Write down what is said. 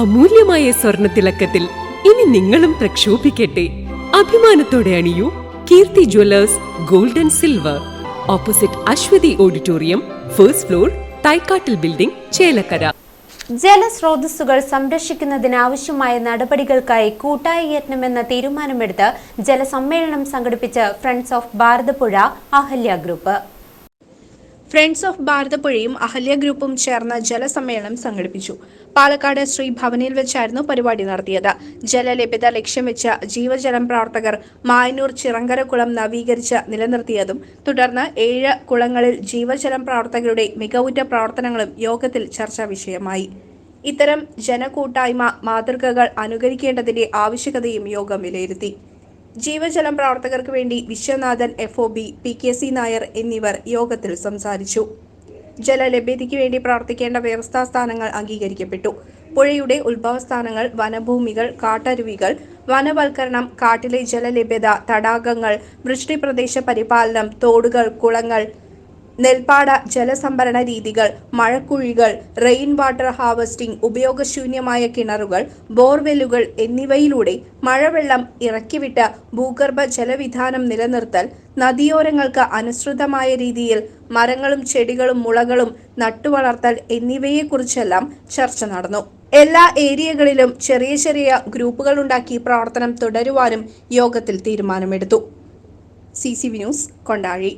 അമൂല്യമായ സ്വർണ തിളക്കത്തിൽ ഇനി നിങ്ങളും പ്രക്ഷോഭിക്കട്ടെ. അഭിമാനത്തോടെ അണിയൂ Keerthi jewellers gold and silver. Opposite Aswathi auditorium first floor തൈക്കാട്ടിൽ building Chelakkara. ജലസ്രോതസ്സുകൾ സംരക്ഷിക്കുന്നതിന് ആവശ്യമായ നടപടികൾക്കായി കൂട്ടായ യത്നമെന്ന തീരുമാനമെടുത്ത് ജലസമ്മേളനം സംഘടിപ്പിച്ച friends of Bharathapuzha Ahalya group. Friends of ഭാരതപ്പുഴയും Ahalya ഗ്രൂപ്പും ചേർന്ന ജലസമ്മേളനം സംഘടിപ്പിച്ചു. പാലക്കാട് ശ്രീ ഭവനിൽ വെച്ചായിരുന്നു പരിപാടി നടത്തിയത്. ജലലഭ്യത ലക്ഷ്യം വെച്ച ജീവജലം പ്രവർത്തകർ മായന്നൂർ ചിറങ്കരക്കുളം നവീകരിച്ച് നിലനിർത്തിയതും തുടർന്ന് ഏഴ് കുളങ്ങളിൽ ജീവജലം പ്രവർത്തകരുടെ മികവുറ്റ പ്രവർത്തനങ്ങളും യോഗത്തിൽ ചർച്ചാ വിഷയമായി. ഇത്തരം ജനകൂട്ടായ്മ മാതൃകകൾ അനുകരിക്കേണ്ടതിന്റെ ആവശ്യകതയും യോഗം വിലയിരുത്തി. ജീവജലം പ്രവർത്തകർക്ക് വേണ്ടി Viswanathan F O B P K C Nair എന്നിവർ യോഗത്തിൽ സംസാരിച്ചു. ജലലഭ്യതയ്ക്ക് വേണ്ടി പ്രവർത്തിക്കേണ്ട വ്യവസ്ഥാ സ്ഥാനങ്ങൾ അംഗീകരിക്കപ്പെട്ടു. പുഴയുടെ ഉത്ഭവസ്ഥാനങ്ങൾ വനഭൂമികൾ കാട്ടരുവികൾ വനവൽക്കരണം കാട്ടിലെ ജലലഭ്യത തടാകങ്ങൾ വൃഷ്ടിപ്രദേശ പരിപാലനം തോടുകൾ കുളങ്ങൾ നെൽപ്പാട ജലസംഭരണ രീതികൾ മഴക്കുഴികൾ റെയിൻ വാട്ടർ ഹാർവസ്റ്റിംഗ് ഉപയോഗശൂന്യമായ കിണറുകൾ ബോർവെല്ലുകൾ എന്നിവയിലൂടെ മഴവെള്ളം ഇറക്കിവിട്ട് ഭൂഗർഭ ജലവിധാനം നിലനിർത്തൽ നദിയോരങ്ങൾക്ക് അനുസൃതമായ രീതിയിൽ മരങ്ങളും ചെടികളും മുളകളും നട്ടുവളർത്തൽ എന്നിവയെക്കുറിച്ചെല്ലാം ചർച്ച നടന്നു. എല്ലാ ഏരിയകളിലും ചെറിയ ചെറിയ ഗ്രൂപ്പുകൾ ഉണ്ടാക്കി പ്രവർത്തനം തുടരുവാനും യോഗത്തിൽ തീരുമാനമെടുത്തു. C C V news Kondazhi.